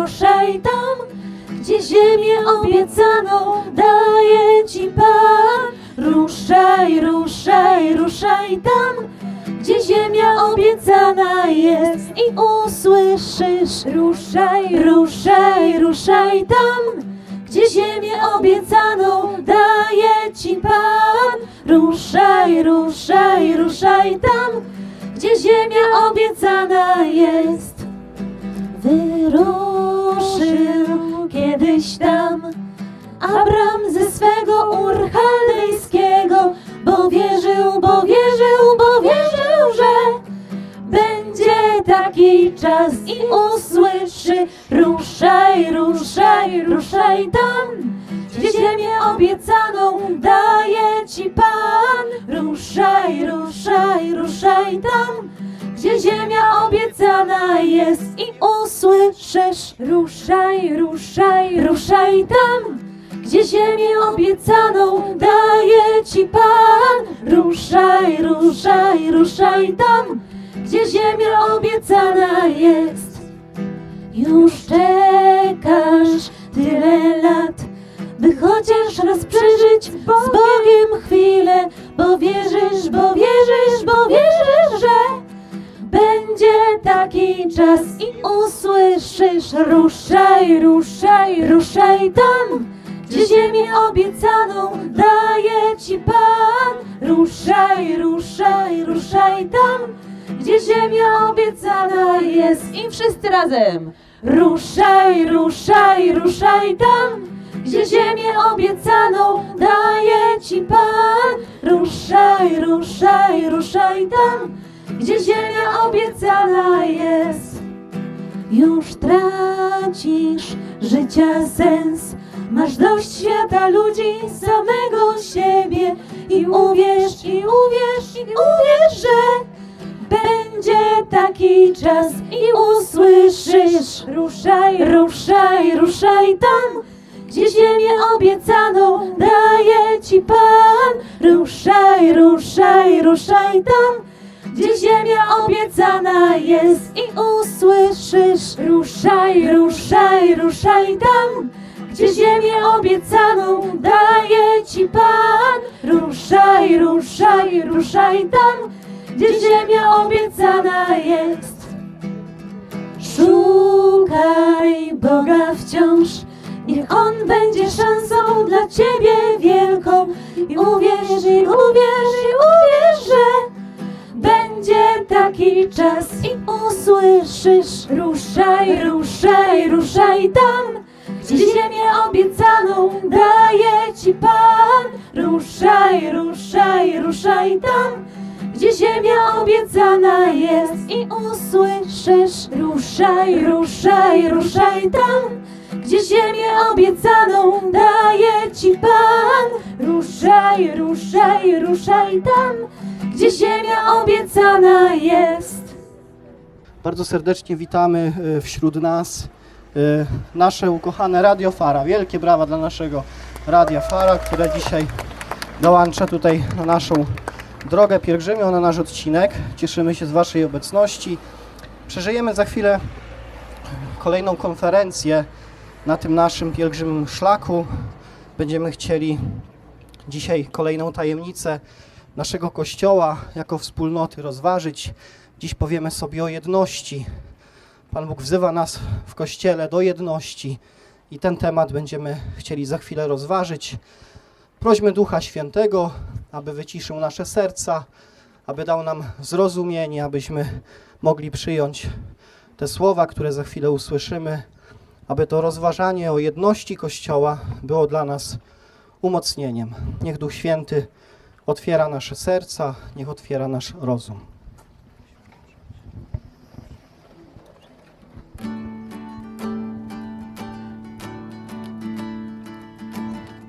Ruszaj, tam, gdzie ziemię obiecaną daje ci Pan. Ruszaj, ruszaj, ruszaj tam, gdzie ziemia obiecana jest i usłyszysz. Ruszaj, ruszaj, ruszaj tam, gdzie ziemię obiecaną daje ci Pan. Ruszaj, ruszaj, ruszaj tam, gdzie ziemia obiecana jest. Wyruszył kiedyś tam. Abram ze swego ur chaldejskiego, bo wierzył, bo wierzył, bo wierzył, że będzie taki czas i usłyszy Ruszaj, ruszaj, ruszaj tam, gdzie ziemię obiecaną daje ci Pan. Ruszaj, ruszaj, ruszaj tam, gdzie ziemia obiecana jest i usłyszysz. Ruszaj, ruszaj, ruszaj tam, gdzie ziemię obiecaną daje ci Pan. Ruszaj, ruszaj, ruszaj tam, gdzie ziemia obiecana jest. Już czekasz tyle lat, by chociaż raz przeżyć z Bogiem chwilę, bo wierzysz, czas i usłyszysz Ruszaj, ruszaj, ruszaj tam Gdzie ziemię obiecaną daje ci Pan. Ruszaj, ruszaj, ruszaj tam Gdzie ziemia obiecana jest I wszyscy razem. Ruszaj, ruszaj, ruszaj tam Gdzie ziemię obiecaną daje ci Pan. Ruszaj, ruszaj, ruszaj tam gdzie ziemia obiecana jest. Już tracisz życia sens, masz dość świata ludzi, samego czas i usłyszysz Ruszaj, ruszaj, ruszaj tam Gdzie ziemię obiecaną daje ci Pan Ruszaj, ruszaj, ruszaj tam Gdzie ziemia obiecana jest i usłyszysz Ruszaj, ruszaj, ruszaj tam gdzie ziemię obiecaną daje ci Pan. Ruszaj, ruszaj, ruszaj tam, gdzie ziemia obiecana jest. Bardzo serdecznie witamy y, wśród nas y, nasze ukochane Radio Fara. Wielkie brawa dla naszego Radia Fara, które dzisiaj dołącza tutaj na naszą drogę pielgrzymią, na nasz odcinek. Cieszymy się z Waszej obecności. Przeżyjemy za chwilę kolejną konferencję na tym naszym pielgrzymym szlaku. Będziemy chcieli dzisiaj kolejną tajemnicę naszego Kościoła jako wspólnoty rozważyć. Dziś powiemy sobie o jedności. Pan Bóg wzywa nas w Kościele do jedności i ten temat będziemy chcieli za chwilę rozważyć. Prośmy Ducha Świętego, aby wyciszył nasze serca, aby dał nam zrozumienie, abyśmy mogli przyjąć te słowa, które za chwilę usłyszymy, aby to rozważanie o jedności Kościoła było dla nas umocnieniem. Niech Duch Święty otwiera nasze serca, niech otwiera nasz rozum.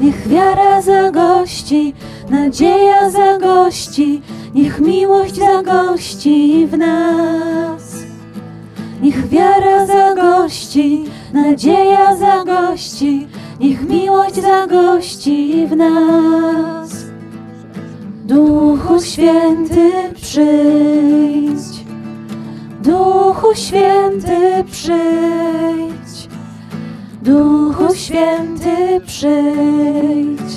Niech wiara zagości, nadzieja zagości, niech miłość zagości w nas. Niech wiara zagości, nadzieja zagości, niech miłość zagości w nas. Duchu Święty przyjdź, Duchu Święty przyjdź, Duchu Święty przyjdź,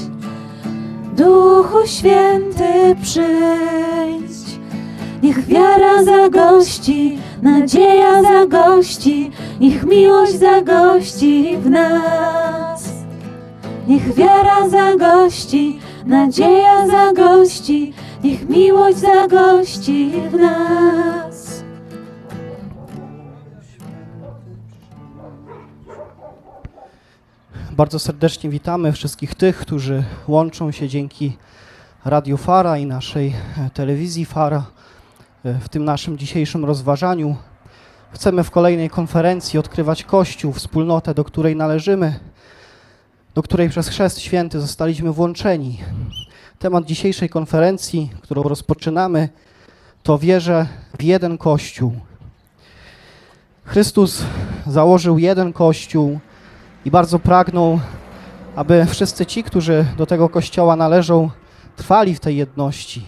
Duchu Święty przyjdź. Niech wiara zagości, nadzieja zagości, niech miłość zagości w nas. Niech wiara zagości, nadzieja zagości, niech miłość zagości w nas. Bardzo serdecznie witamy wszystkich tych, którzy łączą się dzięki Radiu Fara i naszej e, telewizji Fara e, w tym naszym dzisiejszym rozważaniu. Chcemy w kolejnej konferencji odkrywać Kościół, wspólnotę, do której należymy, do której przez Chrzest Święty zostaliśmy włączeni. Temat dzisiejszej konferencji, którą rozpoczynamy, to wierzę w jeden Kościół. Chrystus założył jeden Kościół i bardzo pragnął, aby wszyscy ci, którzy do tego Kościoła należą, trwali w tej jedności,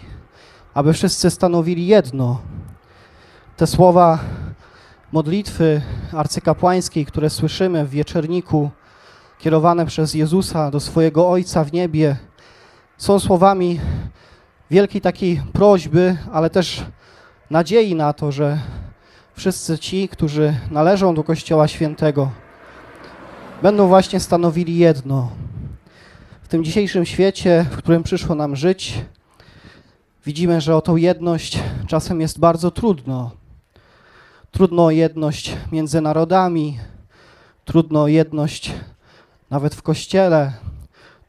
aby wszyscy stanowili jedno. Te słowa modlitwy arcykapłańskiej, które słyszymy w wieczerniku, kierowane przez Jezusa do swojego Ojca w niebie, są słowami wielkiej takiej prośby, ale też nadziei na to, że wszyscy ci, którzy należą do Kościoła Świętego, będą właśnie stanowili jedno. W tym dzisiejszym świecie, w którym przyszło nam żyć, widzimy, że o tą jedność czasem jest bardzo trudno. Trudno o jedność między narodami, trudno o jedność nawet w kościele,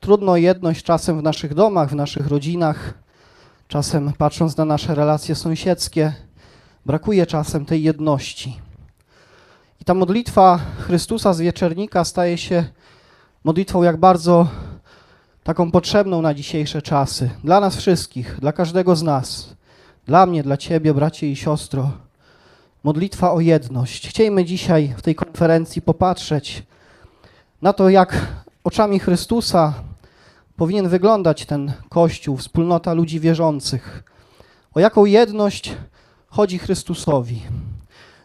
trudno o jedność czasem w naszych domach, w naszych rodzinach, czasem patrząc na nasze relacje sąsiedzkie, brakuje czasem tej jedności. I ta modlitwa Chrystusa z wieczernika staje się modlitwą jak bardzo taką potrzebną na dzisiejsze czasy. Dla nas wszystkich, dla każdego z nas. Dla mnie, dla Ciebie, bracie i siostro. Modlitwa o jedność. Chciejmy dzisiaj w tej konferencji popatrzeć na to, jak oczami Chrystusa powinien wyglądać ten Kościół, wspólnota ludzi wierzących. O jaką jedność chodzi Chrystusowi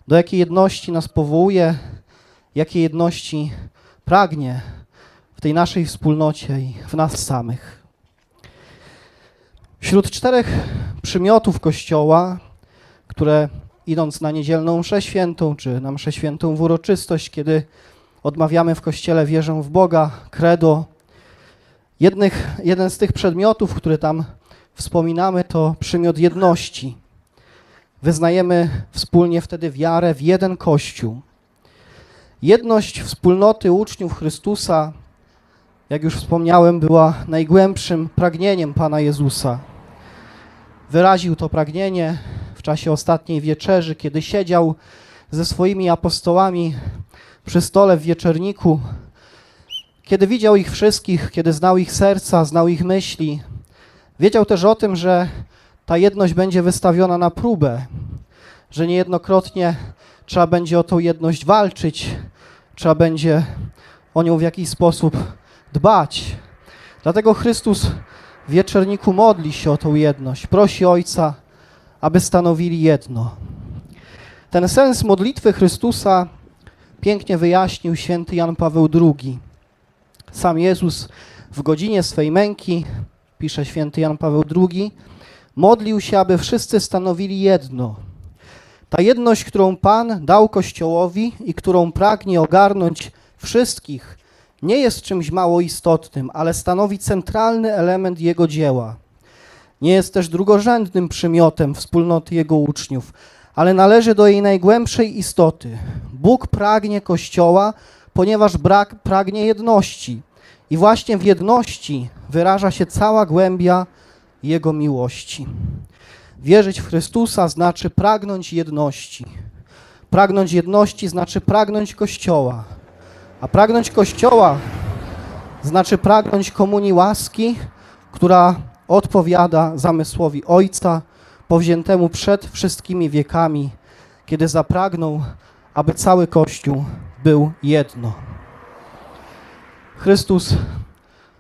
do jakiej jedności nas powołuje, jakiej jedności pragnie w tej naszej wspólnocie i w nas samych. Wśród czterech przymiotów Kościoła, które idąc na niedzielną mszę świętą, czy na mszę świętą w uroczystość, kiedy odmawiamy w Kościele wierzę w Boga, credo, jednych, jeden z tych przedmiotów, które tam wspominamy, to przymiot jedności. Wyznajemy wspólnie wtedy wiarę w jeden Kościół. Jedność wspólnoty uczniów Chrystusa, jak już wspomniałem, była najgłębszym pragnieniem Pana Jezusa. Wyraził to pragnienie w czasie ostatniej wieczerzy, kiedy siedział ze swoimi apostołami przy stole w wieczerniku, kiedy widział ich wszystkich, kiedy znał ich serca, znał ich myśli. Wiedział też o tym, że ta jedność będzie wystawiona na próbę, że niejednokrotnie trzeba będzie o tą jedność walczyć, trzeba będzie o nią w jakiś sposób dbać. Dlatego Chrystus w wieczorniku modli się o tą jedność, prosi Ojca, aby stanowili jedno. Ten sens modlitwy Chrystusa pięknie wyjaśnił święty Jan Paweł II. Sam Jezus w godzinie swej męki, pisze święty Jan Paweł II, modlił się, aby wszyscy stanowili jedno. Ta jedność, którą Pan dał Kościołowi i którą pragnie ogarnąć wszystkich, nie jest czymś mało istotnym, ale stanowi centralny element jego dzieła. Nie jest też drugorzędnym przymiotem wspólnoty jego uczniów, ale należy do jej najgłębszej istoty. Bóg pragnie Kościoła, ponieważ brak pragnie jedności. I właśnie w jedności wyraża się cała głębia Jego miłości. Wierzyć w Chrystusa znaczy pragnąć jedności. Pragnąć jedności znaczy pragnąć Kościoła. A pragnąć Kościoła znaczy pragnąć komunii łaski, która odpowiada zamysłowi Ojca, powziętemu przed wszystkimi wiekami, kiedy zapragnął, aby cały Kościół był jedno. Chrystus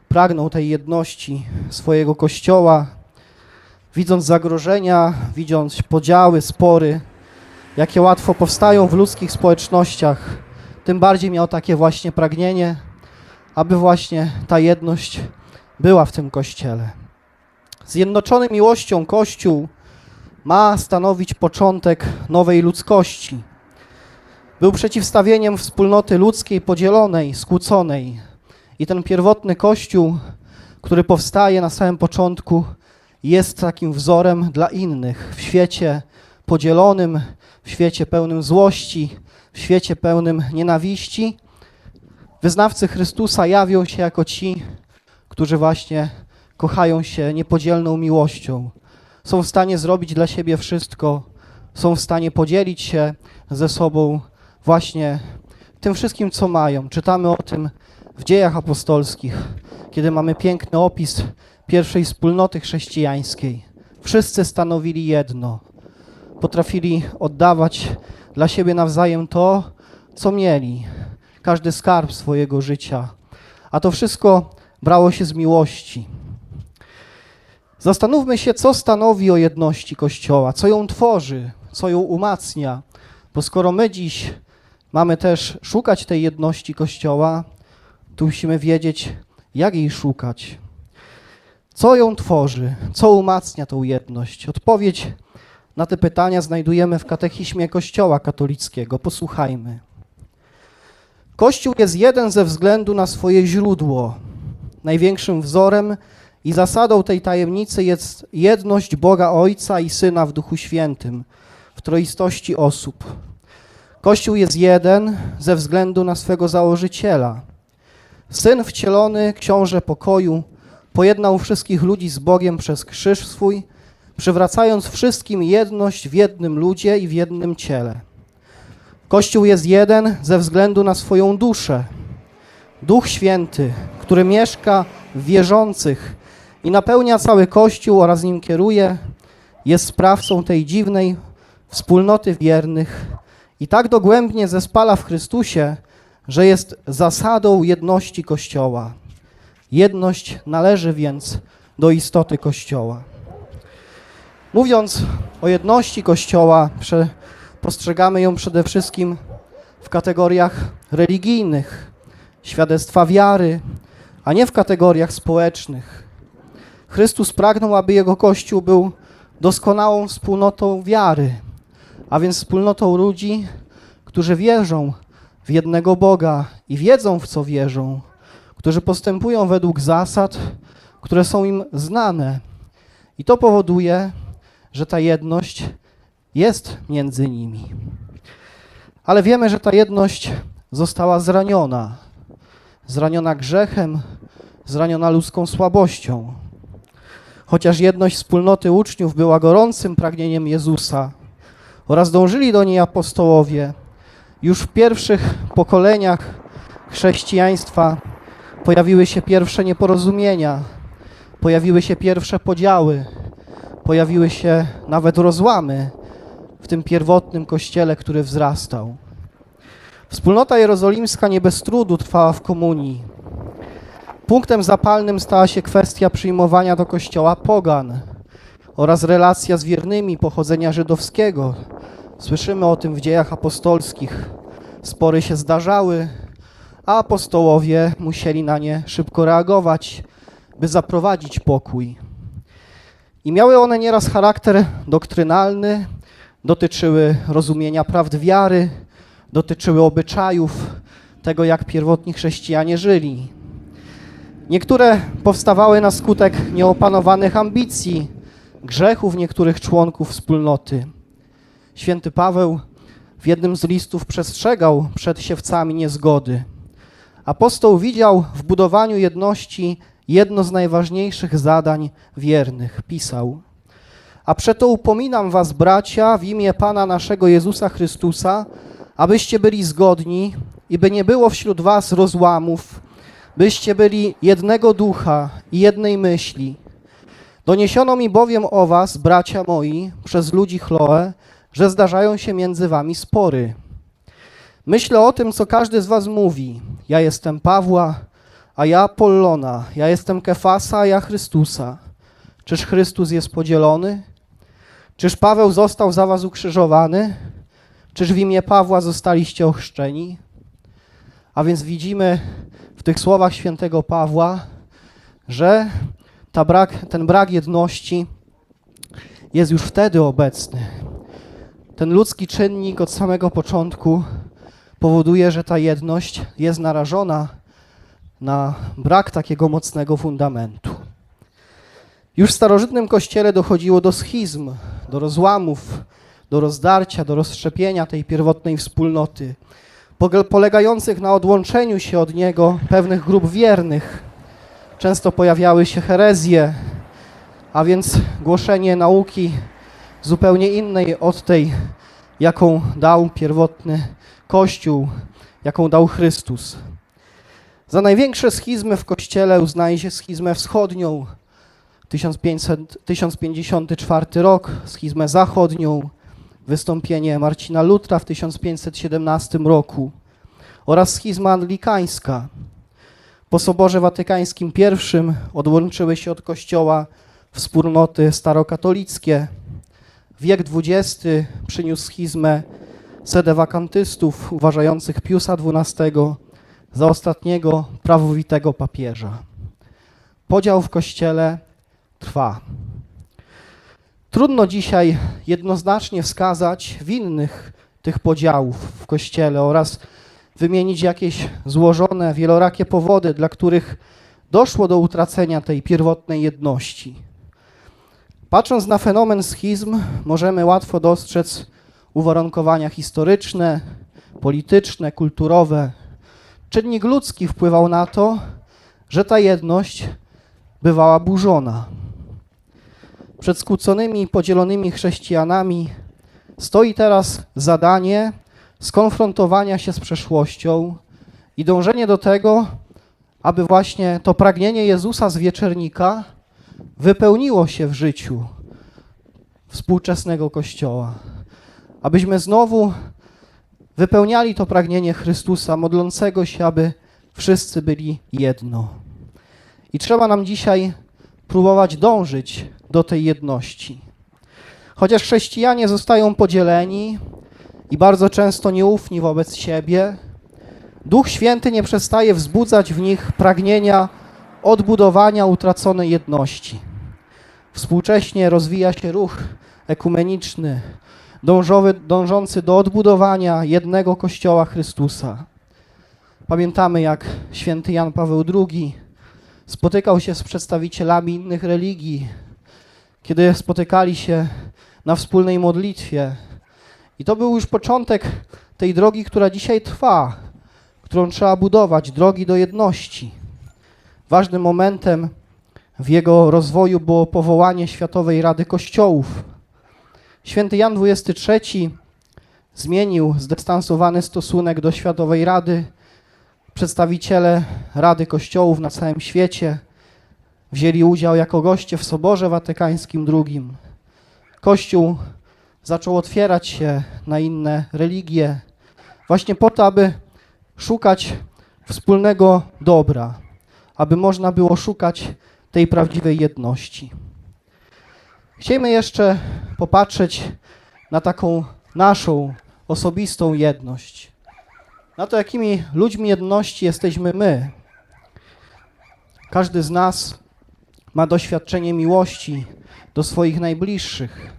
pragnął tej jedności swojego Kościoła, widząc zagrożenia, widząc podziały, spory, jakie łatwo powstają w ludzkich społecznościach, tym bardziej miał takie właśnie pragnienie, aby właśnie ta jedność była w tym Kościele. Zjednoczony miłością Kościół ma stanowić początek nowej ludzkości. Był przeciwstawieniem wspólnoty ludzkiej podzielonej, skłóconej. I ten pierwotny Kościół, który powstaje na samym początku, jest takim wzorem dla innych w świecie podzielonym, w świecie pełnym złości, w świecie pełnym nienawiści. Wyznawcy Chrystusa jawią się jako ci, którzy właśnie kochają się niepodzielną miłością. Są w stanie zrobić dla siebie wszystko, są w stanie podzielić się ze sobą właśnie tym wszystkim, co mają. Czytamy o tym w dziejach apostolskich, kiedy mamy piękny opis pierwszej wspólnoty chrześcijańskiej. Wszyscy stanowili jedno. Potrafili oddawać dla siebie nawzajem to, co mieli, każdy skarb swojego życia. A to wszystko brało się z miłości. Zastanówmy się, co stanowi o jedności Kościoła, co ją tworzy, co ją umacnia. Bo skoro my dziś mamy też szukać tej jedności Kościoła, to musimy wiedzieć, jak jej szukać. Co ją tworzy, co umacnia tą jedność? Odpowiedź na te pytania znajdujemy w katechizmie Kościoła katolickiego. Posłuchajmy. Kościół jest jeden ze względu na swoje źródło. Największym wzorem i zasadą tej tajemnicy jest jedność Boga Ojca i Syna w Duchu Świętym, w troistości osób. Kościół jest jeden ze względu na swego założyciela. Syn wcielony, książę pokoju, pojednał wszystkich ludzi z Bogiem przez krzyż swój, przywracając wszystkim jedność w jednym ludzie i w jednym ciele. Kościół jest jeden ze względu na swoją duszę. Duch Święty, który mieszka w wierzących i napełnia cały Kościół oraz nim kieruje, jest sprawcą tej dziwnej wspólnoty wiernych i tak dogłębnie zespala w Chrystusie, że jest zasadą jedności Kościoła. Jedność należy więc do istoty Kościoła. Mówiąc o jedności Kościoła, postrzegamy ją przede wszystkim w kategoriach religijnych, świadectwa wiary, a nie w kategoriach społecznych. Chrystus pragnął, aby Jego Kościół był doskonałą wspólnotą wiary, a więc wspólnotą ludzi, którzy wierzą w jednego Boga i wiedzą, w co wierzą, którzy postępują według zasad, które są im znane. I to powoduje, że ta jedność jest między nimi. Ale wiemy, że ta jedność została zraniona. Zraniona grzechem, zraniona ludzką słabością. Chociaż jedność wspólnoty uczniów była gorącym pragnieniem Jezusa oraz dążyli do niej apostołowie, już w pierwszych pokoleniach chrześcijaństwa pojawiły się pierwsze nieporozumienia, pojawiły się pierwsze podziały, pojawiły się nawet rozłamy w tym pierwotnym kościele, który wzrastał. Wspólnota jerozolimska nie bez trudu trwała w komunii. Punktem zapalnym stała się kwestia przyjmowania do kościoła pogan oraz relacja z wiernymi pochodzenia żydowskiego. Słyszymy o tym w dziejach apostolskich. Spory się zdarzały, a apostołowie musieli na nie szybko reagować, by zaprowadzić pokój. I miały one nieraz charakter doktrynalny, dotyczyły rozumienia prawd wiary, dotyczyły obyczajów, tego, jak pierwotni chrześcijanie żyli. Niektóre powstawały na skutek nieopanowanych ambicji, grzechów niektórych członków wspólnoty. Święty Paweł w jednym z listów przestrzegał przed siewcami niezgody. Apostoł widział w budowaniu jedności jedno z najważniejszych zadań wiernych. Pisał: A przeto upominam was, bracia, w imię Pana naszego Jezusa Chrystusa, abyście byli zgodni i by nie było wśród was rozłamów, byście byli jednego ducha i jednej myśli. Doniesiono mi bowiem o was, bracia moi, przez ludzi Chloe, że zdarzają się między wami spory. Myślę o tym, co każdy z was mówi. Ja jestem Pawła, a ja Apollona, ja jestem Kefasa, a ja Chrystusa. Czyż Chrystus jest podzielony? Czyż Paweł został za was ukrzyżowany? Czyż w imię Pawła zostaliście ochrzczeni? A więc widzimy w tych słowach świętego Pawła, że ta brak, ten brak jedności jest już wtedy obecny. Ten ludzki czynnik od samego początku powoduje, że ta jedność jest narażona na brak takiego mocnego fundamentu. Już w starożytnym kościele dochodziło do schizm, do rozłamów, do rozdarcia, do rozszczepienia tej pierwotnej wspólnoty, pole- polegających na odłączeniu się od niego pewnych grup wiernych. Często pojawiały się herezje, a więc głoszenie nauki zupełnie innej od tej, jaką dał pierwotny Kościół, jaką dał Chrystus. Za największe schizmy w Kościele uznaje się schizmę wschodnią, 1500, 1054 rok, schizmę zachodnią, wystąpienie Marcina Lutra w 1517 roku oraz schizma anglikańska. Po Soborze Watykańskim I odłączyły się od Kościoła wspólnoty starokatolickie. Wiek XX przyniósł schizmę sedewakantystów uważających Piusa XII za ostatniego prawowitego papieża. Podział w Kościele trwa. Trudno dzisiaj jednoznacznie wskazać winnych tych podziałów w Kościele oraz wymienić jakieś złożone, wielorakie powody, dla których doszło do utracenia tej pierwotnej jedności. Patrząc na fenomen schizm, możemy łatwo dostrzec uwarunkowania historyczne, polityczne, kulturowe. Czynnik ludzki wpływał na to, że ta jedność bywała burzona. Przed skłóconymi i podzielonymi chrześcijanami stoi teraz zadanie skonfrontowania się z przeszłością i dążenie do tego, aby właśnie to pragnienie Jezusa z wieczernika wypełniło się w życiu współczesnego Kościoła. Abyśmy znowu wypełniali to pragnienie Chrystusa, modlącego się, aby wszyscy byli jedno. I trzeba nam dzisiaj próbować dążyć do tej jedności. Chociaż chrześcijanie zostają podzieleni i bardzo często nieufni wobec siebie, Duch Święty nie przestaje wzbudzać w nich pragnienia odbudowania utraconej jedności. Współcześnie rozwija się ruch ekumeniczny, dążowy, dążący do odbudowania jednego Kościoła Chrystusa. Pamiętamy, jak święty Jan Paweł II spotykał się z przedstawicielami innych religii, kiedy spotykali się na wspólnej modlitwie. I to był już początek tej drogi, która dzisiaj trwa, którą trzeba budować, drogi do jedności. Ważnym momentem w jego rozwoju było powołanie Światowej Rady Kościołów. Święty Jan XXIII zmienił zdystansowany stosunek do Światowej Rady. Przedstawiciele Rady Kościołów na całym świecie wzięli udział jako goście w Soborze Watykańskim II. Kościół zaczął otwierać się na inne religie, właśnie po to, aby szukać wspólnego dobra, aby można było szukać tej prawdziwej jedności. Chcielibyśmy jeszcze popatrzeć na taką naszą osobistą jedność, na to, jakimi ludźmi jedności jesteśmy my. Każdy z nas ma doświadczenie miłości do swoich najbliższych.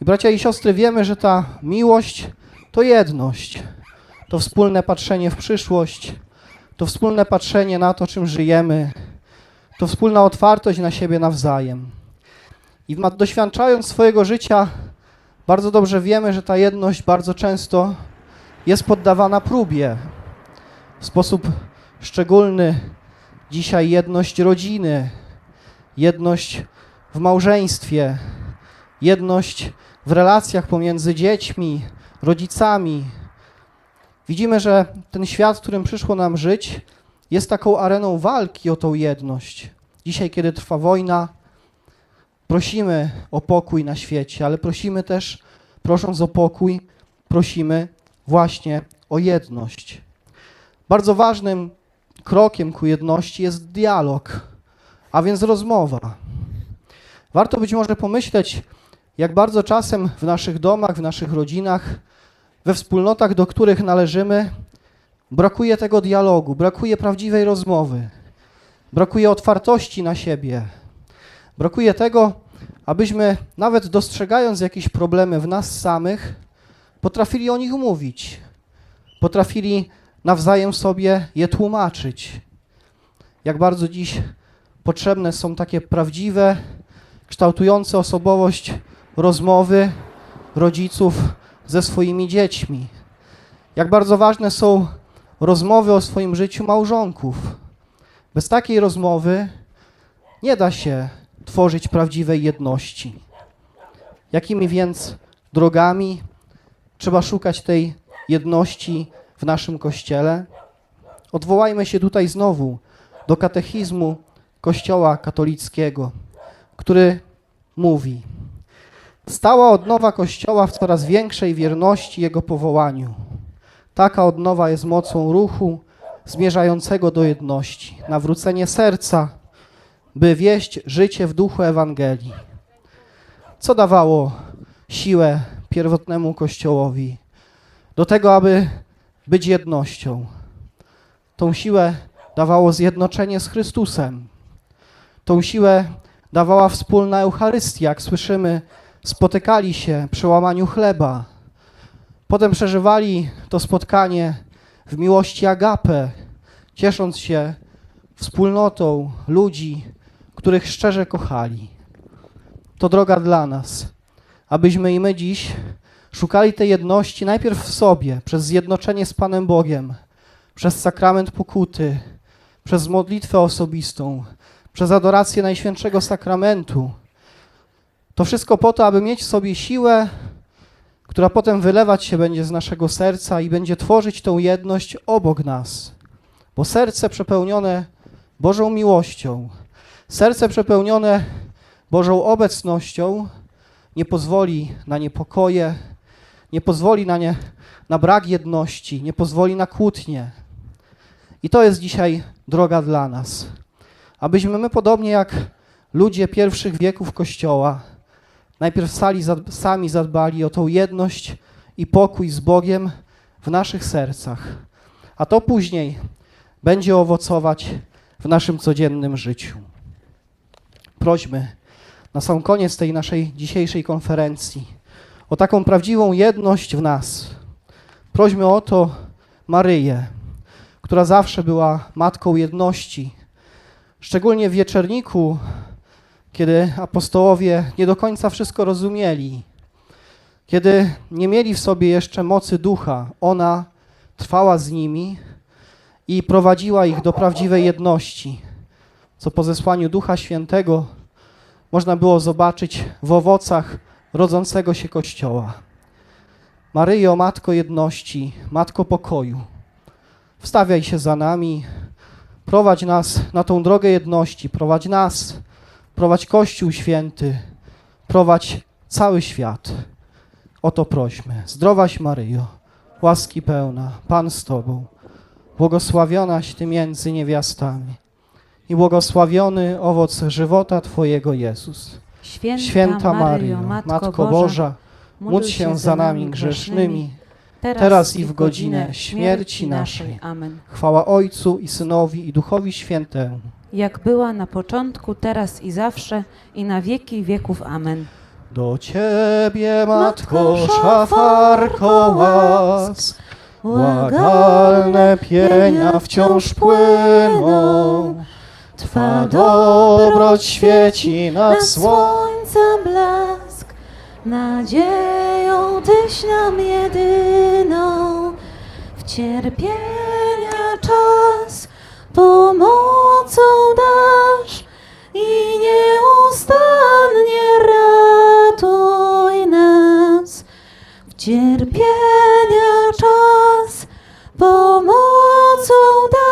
I bracia i siostry, wiemy, że ta miłość to jedność. to wspólne patrzenie w przyszłość, to wspólne patrzenie na to, czym żyjemy, to wspólna otwartość na siebie nawzajem. I doświadczając swojego życia, bardzo dobrze wiemy, że ta jedność bardzo często jest poddawana próbie. W sposób szczególny dzisiaj jedność rodziny, jedność w małżeństwie, jedność w relacjach pomiędzy dziećmi, rodzicami. Widzimy, że ten świat, w którym przyszło nam żyć, jest taką areną walki o tą jedność. Dzisiaj, kiedy trwa wojna, prosimy o pokój na świecie, ale prosimy też, prosząc o pokój, prosimy właśnie o jedność. Bardzo ważnym krokiem ku jedności jest dialog, a więc rozmowa. Warto być może pomyśleć, jak bardzo czasem w naszych domach, w naszych rodzinach, we wspólnotach, do których należymy, brakuje tego dialogu, brakuje prawdziwej rozmowy, brakuje otwartości na siebie, brakuje tego, abyśmy nawet dostrzegając jakieś problemy w nas samych, potrafili o nich mówić, potrafili nawzajem sobie je tłumaczyć. Jak bardzo dziś potrzebne są takie prawdziwe, kształtujące osobowość rozmowy rodziców ze swoimi dziećmi. Jak bardzo ważne są rozmowy o swoim życiu małżonków. Bez takiej rozmowy nie da się tworzyć prawdziwej jedności. Jakimi więc drogami trzeba szukać tej jedności w naszym kościele? Odwołajmy się tutaj znowu do katechizmu Kościoła katolickiego, który mówi: Stała odnowa Kościoła w coraz większej wierności Jego powołaniu. Taka odnowa jest mocą ruchu zmierzającego do jedności, nawrócenie serca, by wieść życie w duchu Ewangelii. Co dawało siłę pierwotnemu Kościołowi do tego, aby być jednością? Tą siłę dawało zjednoczenie z Chrystusem. Tą siłę dawała wspólna Eucharystia, jak słyszymy, spotykali się przy łamaniu chleba. Potem przeżywali to spotkanie w miłości agape, ciesząc się wspólnotą ludzi, których szczerze kochali. To droga dla nas, abyśmy i my dziś szukali tej jedności najpierw w sobie, przez zjednoczenie z Panem Bogiem, przez sakrament pokuty, przez modlitwę osobistą, przez adorację Najświętszego Sakramentu. To wszystko po to, aby mieć w sobie siłę, która potem wylewać się będzie z naszego serca i będzie tworzyć tą jedność obok nas. Bo serce przepełnione Bożą miłością, serce przepełnione Bożą obecnością nie pozwoli na niepokoje, nie pozwoli na, nie, na brak jedności, nie pozwoli na kłótnie. I to jest dzisiaj droga dla nas. Abyśmy my, podobnie jak ludzie pierwszych wieków Kościoła, najpierw sali, sami zadbali o tą jedność i pokój z Bogiem w naszych sercach, a to później będzie owocować w naszym codziennym życiu. Prośmy na sam koniec tej naszej dzisiejszej konferencji o taką prawdziwą jedność w nas. Prośmy o to Maryję, która zawsze była matką jedności. Szczególnie w wieczerniku, kiedy apostołowie nie do końca wszystko rozumieli, kiedy nie mieli w sobie jeszcze mocy ducha, ona trwała z nimi i prowadziła ich do prawdziwej jedności, co po zesłaniu Ducha Świętego można było zobaczyć w owocach rodzącego się Kościoła. Maryjo, Matko jedności, Matko pokoju, wstawiaj się za nami, prowadź nas na tą drogę jedności, prowadź nas, prowadź Kościół Święty, prowadź cały świat. O to prośmy. Zdrowaś Maryjo, łaski pełna, Pan z Tobą, błogosławionaś Ty między niewiastami i błogosławiony owoc żywota Twojego Jezus. Święta, Święta Maryjo, Maryjo, Matko, Boża, módl się za nami grzesznymi, teraz i w godzinę śmierci naszej. Amen. chwała Ojcu i Synowi i Duchowi Świętemu. Jak była na początku, teraz i zawsze, i na wieki wieków. Amen. Do Ciebie, Matko, szafarko łask, Błagalne pienia wciąż płyną, Twa dobroć świeci na nad słońcem. słońca blask, nadzieją Tyś nam jedyną, w cierpienia czas pomocą dasz i nieustannie ratuj nas. W cierpienia czas pomocą dasz.